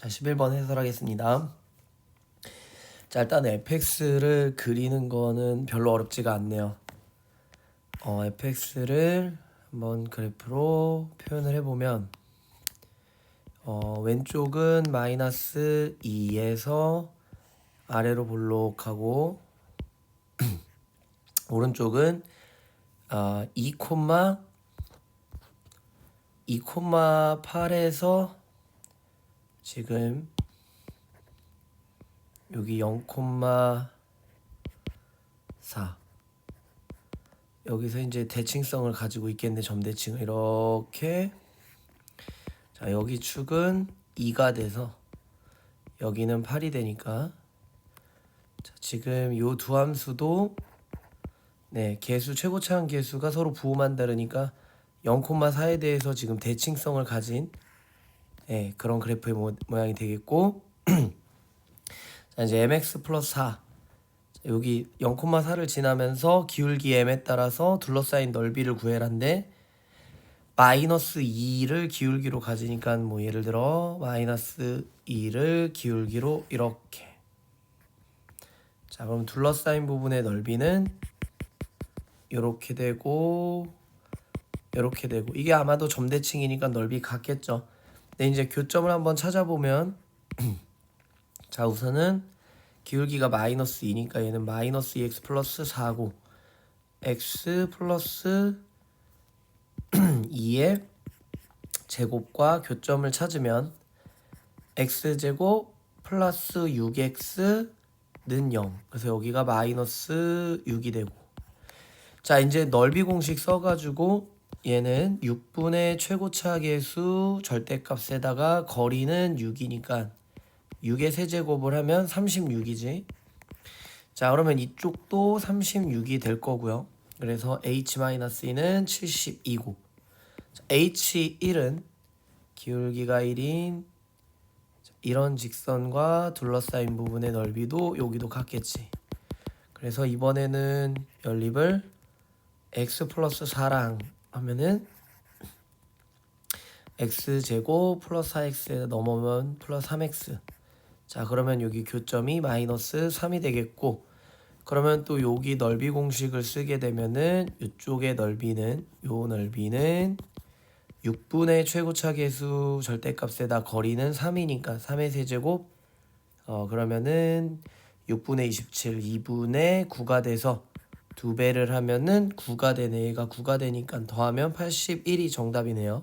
자, 11번 해설하겠습니다. 자, 일단 fx를 그리는 거는 별로 어렵지가 않네요. 어, fx를 한번 그래프로 표현을 해보면 어, 왼쪽은 마이너스 2에서 아래로 볼록하고 오른쪽은 어, 2, 2,8에서 지금 여기 0,4 여기서 이제 대칭성을 가지고 있겠네 점대칭을. 이렇게. 자 여기 축은 2가 돼서 여기는 8이 되니까. 자, 지금 요 두 함수도 네 개수 최고차항 개수가 서로 부호만 다르니까 0,4에 대해서 지금 대칭성을 가진 네, 그런 그래프의 모, 모양이 되겠고 자 이제 mx 플러스 4 자, 여기 0,4를 지나면서 기울기 m에 따라서 둘러싸인 넓이를 구해란데 마이너스 2를 기울기로 가지니까 뭐 예를 들어 마이너스 2를 기울기로 이렇게. 자 그럼 둘러싸인 부분의 넓이는 이렇게 되고 이렇게 되고. 이게 아마도 점대칭이니까 넓이 같겠죠 근데 이제 교점을 한번 찾아보면 자 우선은 기울기가 마이너스 2니까 얘는 마이너스 2x 플러스 4고 x 플러스 2의 제곱과 교점을 찾으면 x제곱 플러스 6x는 0 그래서 여기가 마이너스 6이 되고. 자 이제 넓이 공식 써가지고 얘는 6분의 최고차 계수 절대값에다가 거리는 6이니까 6의 세제곱을 하면 36이지. 자, 그러면 이쪽도 36이 될 거고요. 그래서 h-2는 72고. h1은 기울기가 1인 이런 직선과 둘러싸인 부분의 넓이도 여기도 같겠지. 그래서 이번에는 연립을 x 플러스 4랑 하면은 x 제곱 플러스 4x에 넘어오면 플러스 3x 자 그러면 여기 교점이 마이너스 3이 되겠고 그러면 또 여기 넓이 공식을 쓰게 되면은 이쪽의 넓이는 요 넓이는 6분의 최고차 계수 절대값에다 거리는 3이니까 3의 세제곱. 어 그러면은 6분의 27 2분의 9가 돼서 두 배를 하면은 9가 되네. 얘가 9가 되니까 더하면 81이 정답이네요